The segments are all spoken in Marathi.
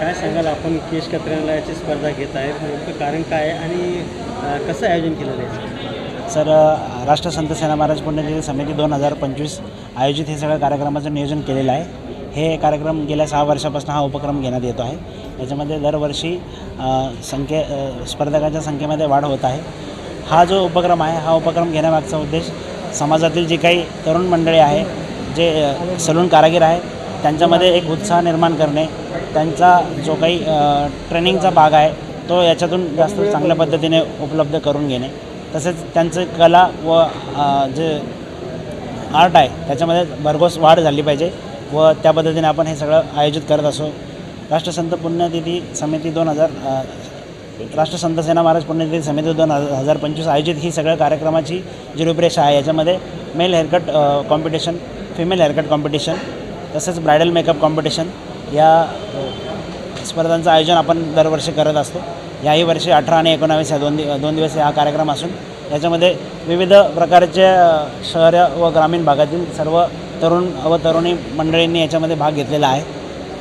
काय सांगाल आपण केश कत्र्यालयाची स्पर्धा घेत आहे नेमकं कारण काय आहे आणि कसं आयोजन केलेलं आहे? सर राष्ट्र संत सेना महाराज पुण्यतिथी समिती दोन हजार पंचवीस आयोजित हे सगळ्या कार्यक्रमाचं नियोजन केलेलं आहे. हे कार्यक्रम गेल्या सहा वर्षापासून हा उपक्रम घेण्यात येतो आहे. याच्यामध्ये दरवर्षी संख्ये स्पर्धकांच्या संख्येमध्ये वाढ होत आहे. हा जो उपक्रम आहे हा उपक्रम घेण्यामागचा उद्देश समाजातील जी काही तरुण मंडळी आहे जे सलून कारागीर आहे त्यांच्यामध्ये एक उत्साह निर्माण करणे त्यांचा जो काही ट्रेनिंगचा भाग आहे तो याच्यातून जास्त चांगल्या पद्धतीने उपलब्ध करून घेणे. तसेच त्यांचं कला व जे आर्ट आहे त्याच्यामध्ये भरघोस वाढ झाली पाहिजे. व त्या पद्धतीने आपण हे सगळं आयोजित करत असो. राष्ट्रसंत पुण्यतिथी समिती दोन हजार राष्ट्रसंत सेना महाराज पुण्यतिथी समिती दोन हजार पंचवीस आयोजित ही सगळ्या कार्यक्रमाची जी रूपरेषा आहे याच्यामध्ये male haircut competition female haircut competition तसेच ब्रायडल मेकअप कॉम्पिटिशन या स्पर्धांचं आयोजन आपण दरवर्षी करत असतो. याही वर्षी अठरा आणि एकोणावीस या दोन दि दोन दिवस हा कार्यक्रम असून याच्यामध्ये विविध प्रकारचे शहर व ग्रामीण भागातील सर्व तरुण व तरुणी मंडळींनी याच्यामध्ये भाग घेतलेला आहे.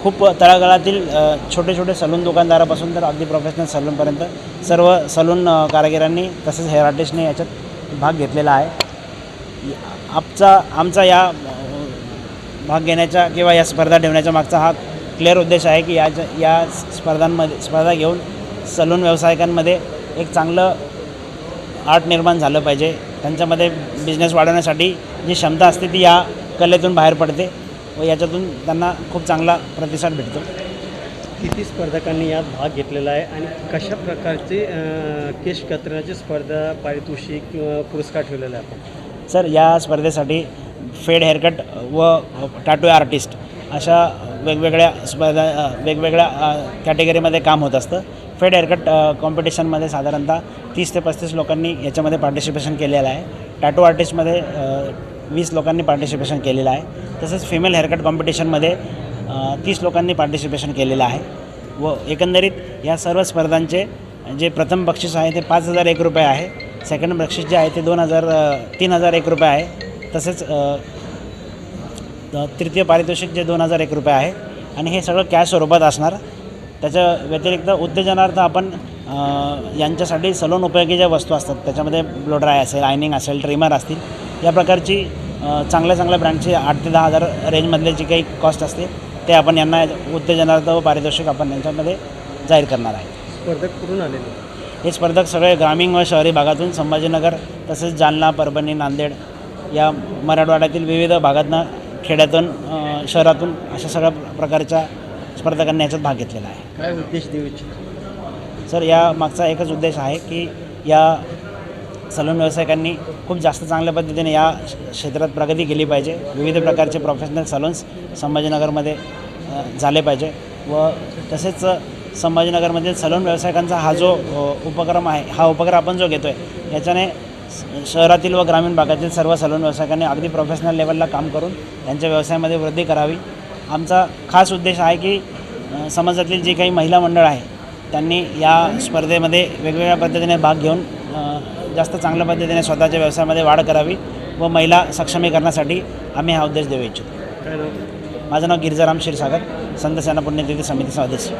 खूप तळागाळातील छोटे छोटे सलून दुकानदारापासून तर अगदी प्रोफेशनल सलूनपर्यंत सर्व सलून कारागिरांनी तसेच हेअर आर्टिस्टने याच्यात भाग घेतलेला आहे. आमचा आमचा या भाग घेण्याच्या किंवा या स्पर्धा ठेवण्याच्या मागचा हा क्लिअर उद्देश आहे की या या स्पर्धांमध्ये स्पर्धा घेऊन सलून व्यावसायिकांमध्ये एक चांगलं आर्ट निर्माण झालं पाहिजे. त्यांच्यामध्ये बिझनेस वाढवण्यासाठी जी क्षमता असते ती या कलेतून बाहेर पडते व याच्यातून त्यांना खूप चांगला प्रतिसाद भेटतो. किती स्पर्धकांनी यात भाग घेतलेला आहे आणि कशा प्रकारचे केश कतरणाची स्पर्धा पारितोषिक किंवा पुरस्कार ठेवलेला आहे आपण सर या स्पर्धेसाठी फेड हेअरकट व टॅटू आर्टिस्ट अशा वेगवेगळ्या स्पर्धा वेगवेगळ्या कॅटेगरीमध्ये काम होत असतं. फेड हेअरकट कॉम्पिटिशनमध्ये साधारणतः तीस ते पस्तीस लोकांनी याच्यामध्ये पार्टिसिपेशन केलेलं आहे. टॅटू आर्टिस्टमध्ये वीस लोकांनी पार्टिसिपेशन केलेलं आहे. तसंच फिमेल हेअरकट कॉम्पिटिशनमध्ये तीस लोकांनी पार्टिसिपेशन केलेलं आहे. व एकंदरीत या सर्व स्पर्धांचे जे प्रथम बक्षीस आहे ते पाच हजार एक रुपये आहे. सेकंड बक्षीस जे आहे ते दोन हजार तीन हजार एक रुपये आहे. तसेच तृतीय पारितोषिक जे दोन हजार एक रुपये आहे. आणि हे सगळं कॅश स्वरूपात असणार. त्याच्या व्यतिरिक्त उत्तेजनार्थ आपण यांच्यासाठी सलोन उपयोगी ज्या वस्तू असतात त्याच्यामध्ये ब्लो ड्राय असेल आयनिंग असेल ट्रिमर असतील या प्रकारची चांगल्या चांगल्या ब्रँडची आठ ते दहा हजार रेंजमधले जी काही कॉस्ट असते ते आपण यांना उत्तेजनार्थ व पारितोषिक आपण यांच्यामध्ये जाहीर करणार आहे. स्पर्धक कुठून आलेले? हे स्पर्धक सगळे ग्रामीण व शहरी भागातून संभाजीनगर तसेच जालना परभणी नांदेड या मराठवाड्यातील विविध भागातनं खेड्यातून शहरातून अशा सगळ्या प्रकारच्या स्पर्धकांनी याच्यात भाग घेतलेला आहे. काय उद्देश देऊ इच्छितो? सर या मागचा एकच उद्देश आहे की या सलून व्यावसायिकांनी खूप जास्त चांगल्या पद्धतीने या क्षेत्रात प्रगती केली पाहिजे. विविध प्रकारचे प्रोफेशनल सलून्स संभाजीनगरमध्ये झाले पाहिजे. व तसेच संभाजीनगरमधील सलून व्यावसायिकांचा हा जो उपक्रम आहे हा उपक्रम आपण जो घेतो आहे याच्याने शहरातील व ग्रामीण भागातील सर्व सलून व्यावसायिकांनी अगदी प्रोफेशनल लेवलला काम करून त्यांच्या व्यवसायामध्ये वृद्धी करावी. आमचा खास उद्देश आहे की समाजातील जी काही महिला मंडळ आहे त्यांनी या स्पर्धेमध्ये वेगवेगळ्या पद्धतीने भाग घेऊन जास्त चांगल्या पद्धतीने स्वतःच्या व्यवसायामध्ये वाढ करावी व महिला सक्षमीकरणासाठी आम्ही हा उद्देश देऊ इच्छितो. माझं नाव गिरिजाराम क्षीरसागर संत सेना पुण्यतिथी समितीचा सदस्य.